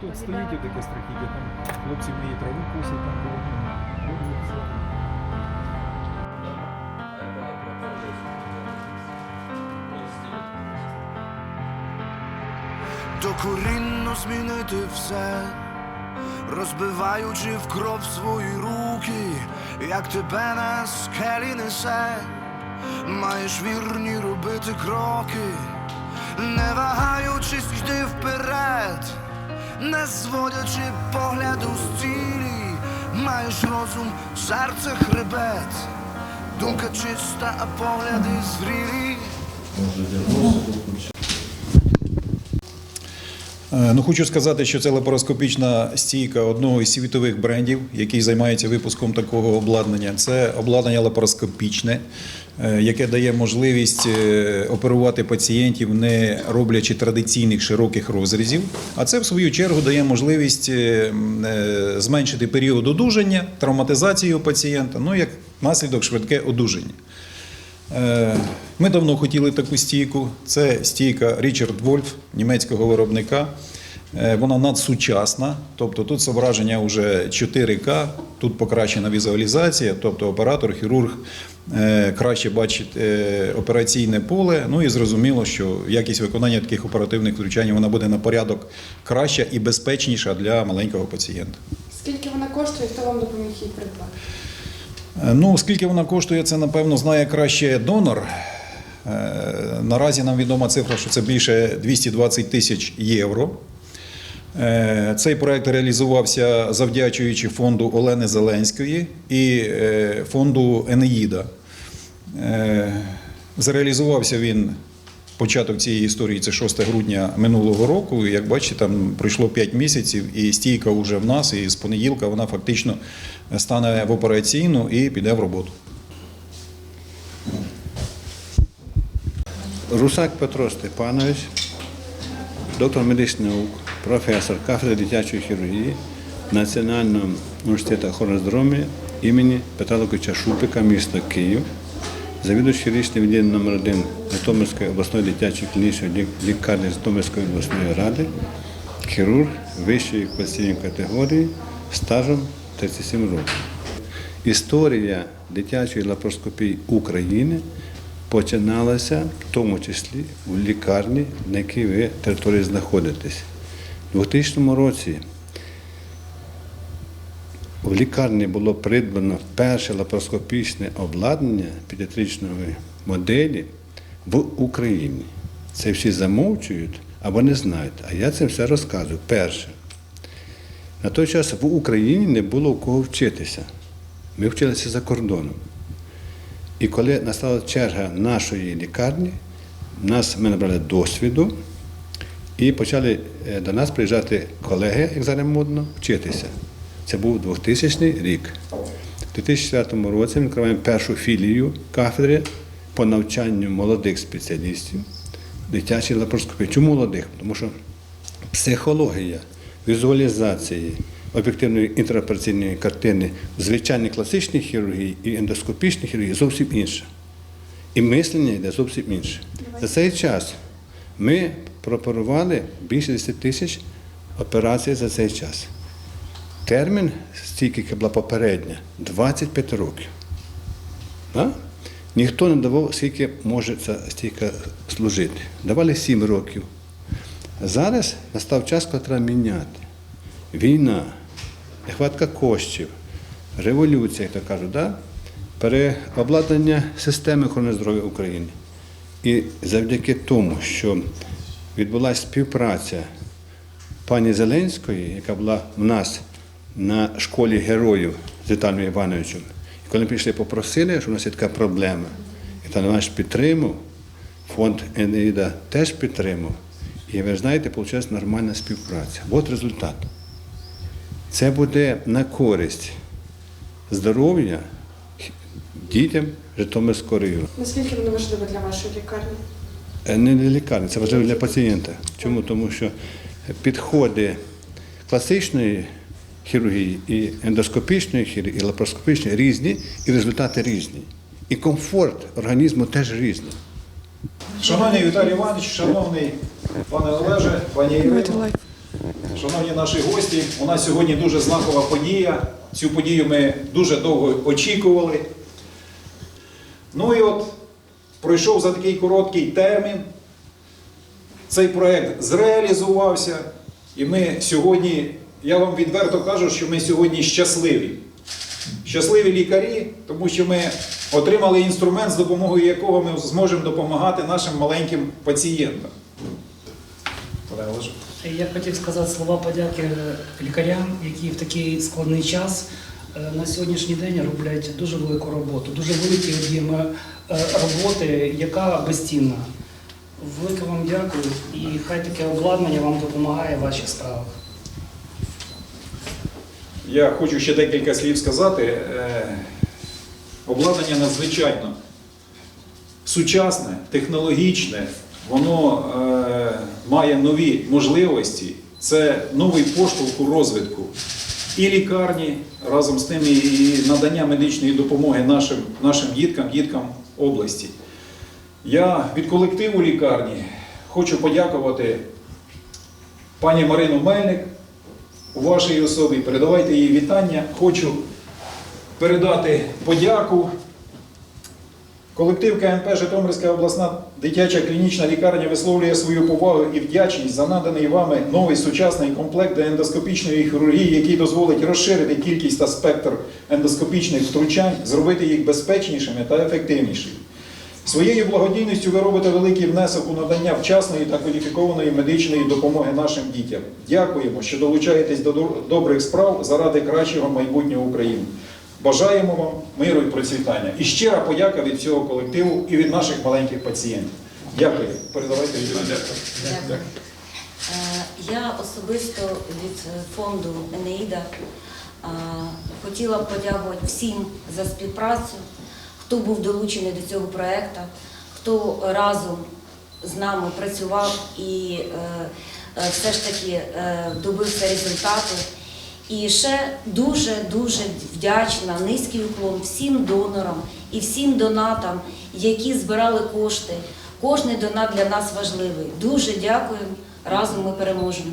тут стоїть таке страхіття, там хлопці мої траву косять, там нього. докорінно змінити все, розбиваючи в кров свої руки, як тебе на скелі несе, маєш вірні робити кроки, не вагаючись, йди вперед, не зводячи погляду з цілі, маєш розум, серце хребет, думка чиста, а погляди зрілі. Ну, хочу сказати, що це лапароскопічна стійка одного із світових брендів, який займається випуском такого обладнання. Це обладнання лапароскопічне, е, яке дає можливість е, оперувати пацієнтів, не роблячи традиційних широких розрізів. А це, в свою чергу, дає можливість е, е, зменшити період одужання, травматизації пацієнта, ну як наслідок швидке одужання. Е, Ми давно хотіли таку стійку. Це стійка Річард Вольф, німецького виробника. Е, Вона надсучасна, тобто тут зображення вже 4К, тут покращена візуалізація, тобто оператор, хірург е, краще бачить операційне поле. Ну і зрозуміло, що якість виконання таких оперативних втручань вона буде на порядок краща і безпечніша для маленького пацієнта. Скільки вона коштує, хто вам допоміг її придбати? Е, Ну, скільки вона коштує, це напевно знає краще донор. Е, Наразі нам відома цифра, що це більше 220 тисяч євро. Е, Цей проект реалізувався завдячуючи фонду Олени Зеленської і фонду Енеїда. Зреалізувався він початок цієї історії, це 6 грудня минулого року. Як бачите, там пройшло 5 місяців, і стійка вже в нас, і з понеділка вона фактично стане в операційну і піде в роботу. Русак Петро Степанович, доктор медичних наук, професор кафедри дитячої хірургії Національного університету охорони здоров'я імені Петра Луковича Шупика, міста Київ, завідувач хірургічного відділення номер 1 Житомирської обласної дитячої клінічної лік- лікарні Житомирської обласної ради, хірург вищої кваліфікаційної категорії стажем 37 років. Історія дитячої лапароскопії України починалася в тому числі в лікарні, на якій ви території знаходитесь. У 2000 році в лікарні було придбано перше лапароскопічне обладнання педіатричної моделі в Україні. Це всі замовчують або не знають. А я це все розказую. Перше. На той час в Україні не було у кого вчитися. Ми вчилися за кордоном. І коли настала черга нашої лікарні, нас, ми набрали досвіду і почали е, до нас приїжджати колеги, як зараз модно, вчитися. Це був 2000 рік. У 2004 році ми відкриваємо першу філію кафедри по навчанню молодих спеціалістів дитячої лапароскопії. Чому молодих? Тому що психологія, візуалізації, об'єктивної інтеропераційної картини в звичайній класичній хірургії і ендоскопічній хірургії зовсім інша. І мислення йде зовсім інше. За цей час ми прооперували більше 10 тисяч операцій за цей час. Термін стільки, яка була попередня, 25 років. А? Ніхто не давав, скільки може ця стійка служити. Давали 7 років. Зараз настав час, коли треба міняти. Війна, нехватка коштів, революція, як то кажуть, да? переобладнання системи охорони здоров'я України. І завдяки тому, що відбулася співпраця пані Зеленської, яка була в нас на школі героїв з Віталієм Івановичем. І коли ми прийшли, попросили, що у нас є така проблема, Віталій Іванович підтримав, фонд Енеїда теж підтримав. І ви знаєте, вийшла нормальна співпраця. От результат. Це буде на користь здоров'я дітям Житомирського району. Наскільки воно важливо для вашої лікарні? Е, Не для лікарні, це важливо для пацієнта. Чому? Тому що підходи класичної хірургії і ендоскопічної хірургії, і лапароскопічної різні, і результати різні. І комфорт організму теж різний. Шановний Віталій Іванович, шановний пане Олеже, пані Ірино, шановні наші гості, у нас сьогодні дуже знакова подія. Цю подію ми дуже довго очікували. Ну і от пройшов за такий короткий термін. Цей проект зреалізувався, і ми сьогодні, я вам відверто кажу, що ми сьогодні щасливі. Щасливі лікарі, тому що ми отримали інструмент, з допомогою якого ми зможемо допомагати нашим маленьким пацієнтам. Я хотів сказати слова подяки лікарям, які в такий складний час е, на сьогоднішній день роблять дуже велику роботу, дуже великі об'єми е, роботи, яка безцінна. Велике вам дякую і хай таке обладнання вам допомагає в ваших справах. Я хочу ще декілька слів сказати. Е, Обладнання надзвичайно сучасне, технологічне, воно е, має нові можливості. Це новий поштовх у розвитку і лікарні разом з тим і надання медичної допомоги нашим, нашим діткам, діткам області. Я від колективу лікарні хочу подякувати пані Марину Мельник у вашій особі. Передавайте їй вітання. Хочу передати подяку. Колектив КНП Житомирська обласна дитяча клінічна лікарня висловлює свою повагу і вдячність за наданий вами новий сучасний комплект ендоскопічної хірургії, який дозволить розширити кількість та спектр ендоскопічних втручань, зробити їх безпечнішими та ефективнішими. Своєю благодійністю ви робите великий внесок у надання вчасної та кваліфікованої медичної допомоги нашим дітям. Дякуємо, що долучаєтесь до добрих справ заради кращого майбутнього України. Бажаємо вам миру і процвітання. І щира подяка від всього колективу і від наших маленьких пацієнтів. Дякую. Передавайте від. Дякую. Е, Я особисто від фонду Енеїда е, хотіла б подякувати всім за співпрацю, хто був долучений до цього проєкту, хто разом з нами працював і е, е, все ж таки е, добився результату. І ще дуже-дуже вдячна, низький уклон всім донорам і всім донатам, які збирали кошти. Кожний донат для нас важливий. Дуже дякуємо. Разом ми переможемо.